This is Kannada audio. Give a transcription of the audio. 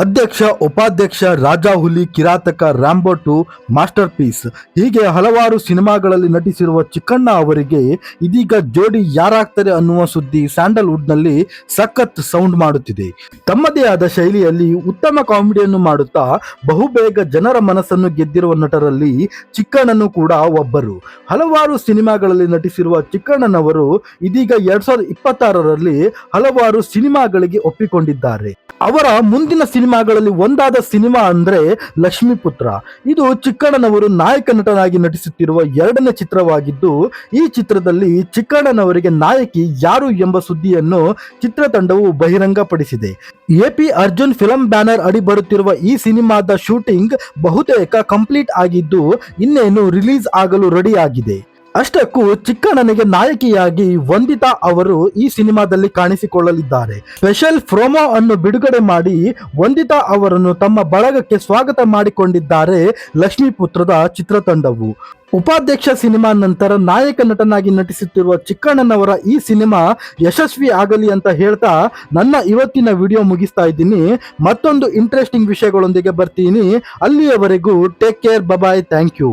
ಅಧ್ಯಕ್ಷ, ಉಪಾಧ್ಯಕ್ಷ ರಾಜಾ ಹುಲಿ ಕಿರಾತಕ ರಾಂಬೋಟು ಮಾಸ್ಟರ್ ಪೀಸ್ ಹೀಗೆ ಹಲವಾರು ಸಿನಿಮಾಗಳಲ್ಲಿ ನಟಿಸಿರುವ ಚಿಕ್ಕಣ್ಣ ಅವರಿಗೆ ಇದೀಗ ಜೋಡಿ ಯಾರಾಗ್ತಾರೆ ಅನ್ನುವ ಸುದ್ದಿ ಸ್ಯಾಂಡಲ್ವುಡ್ನಲ್ಲಿ ಸಖತ್ ಸೌಂಡ್ ಮಾಡುತ್ತಿದೆ. ತಮ್ಮದೇ ಆದ ಶೈಲಿಯಲ್ಲಿ ಉತ್ತಮ ಕಾಮಿಡಿಯನ್ನು ಮಾಡುತ್ತಾ ಬಹುಬೇಗ ಜನರ ಮನಸ್ಸನ್ನು ಗೆದ್ದಿರುವ ನಟರಲ್ಲಿ ಚಿಕ್ಕಣ್ಣನು ಕೂಡ ಒಬ್ಬರು. ಹಲವಾರು ಸಿನಿಮಾಗಳಲ್ಲಿ ನಟಿಸಿರುವ ಚಿಕ್ಕಣ್ಣನವರು ಇದೀಗ ಎರಡ್ ಸಾವಿರದ ಇಪ್ಪತ್ತಾರರಲ್ಲಿ ಹಲವಾರು ಸಿನಿಮಾಗಳಿಗೆ ಒಪ್ಪಿಕೊಂಡಿದ್ದಾರೆ. ಅವರ ಮುಂದಿನ ಸಿನಿಮಾಗಳಲ್ಲಿ ಒಂದಾದ ಸಿನಿಮಾ ಅಂದ್ರೆ ಲಕ್ಷ್ಮೀಪುತ್ರ. ಇದು ಚಿಕ್ಕಣ್ಣನವರು ನಾಯಕ ನಟನಾಗಿ ನಟಿಸುತ್ತಿರುವ ಎರಡನೇ ಚಿತ್ರವಾಗಿದ್ದು, ಈ ಚಿತ್ರದಲ್ಲಿ ಚಿಕ್ಕಣ್ಣನವರಿಗೆ ನಾಯಕಿ ಯಾರು ಎಂಬ ಸುದ್ದಿಯನ್ನು ಚಿತ್ರತಂಡವು ಬಹಿರಂಗಪಡಿಸಿದೆ. ಎಪಿ ಅರ್ಜುನ್ ಫಿಲಂ ಬ್ಯಾನರ್ ಅಡಿ ಬರುತ್ತಿರುವ ಈ ಸಿನಿಮಾದ ಶೂಟಿಂಗ್ ಬಹುತೇಕ ಕಂಪ್ಲೀಟ್ ಆಗಿದ್ದು, ಇನ್ನೇನು ರಿಲೀಸ್ ಆಗಲು ರೆಡಿಯಾಗಿದೆ. ಅಷ್ಟಕ್ಕೂ ಚಿಕ್ಕಣ್ಣನಿಗೆ ನಾಯಕಿಯಾಗಿ ವಂದಿತಾ ಅವರು ಈ ಸಿನಿಮಾದಲ್ಲಿ ಕಾಣಿಸಿಕೊಳ್ಳಲಿದ್ದಾರೆ. ಸ್ಪೆಷಲ್ ಫ್ರೋಮೋ ಅನ್ನು ಬಿಡುಗಡೆ ಮಾಡಿ ವಂದಿತಾ ಅವರನ್ನು ತಮ್ಮ ಬಳಗಕ್ಕೆ ಸ್ವಾಗತ ಮಾಡಿಕೊಂಡಿದ್ದಾರೆ ಲಕ್ಷ್ಮೀಪುತ್ರದ ಚಿತ್ರತಂಡವು. ಉಪಾಧ್ಯಕ್ಷ ಸಿನಿಮಾ ನಂತರ ನಾಯಕ ನಟನಾಗಿ ನಟಿಸುತ್ತಿರುವ ಚಿಕ್ಕಣ್ಣನವರ ಈ ಸಿನಿಮಾ ಯಶಸ್ವಿ ಆಗಲಿ ಅಂತ ಹೇಳ್ತಾ ನನ್ನ ಇವತ್ತಿನ ವಿಡಿಯೋ ಮುಗಿಸ್ತಾ ಇದ್ದೀನಿ. ಮತ್ತೊಂದು ಇಂಟ್ರೆಸ್ಟಿಂಗ್ ವಿಷಯಗಳೊಂದಿಗೆ ಬರ್ತೀನಿ. ಅಲ್ಲಿಯವರೆಗೂ take care bye-bye thank you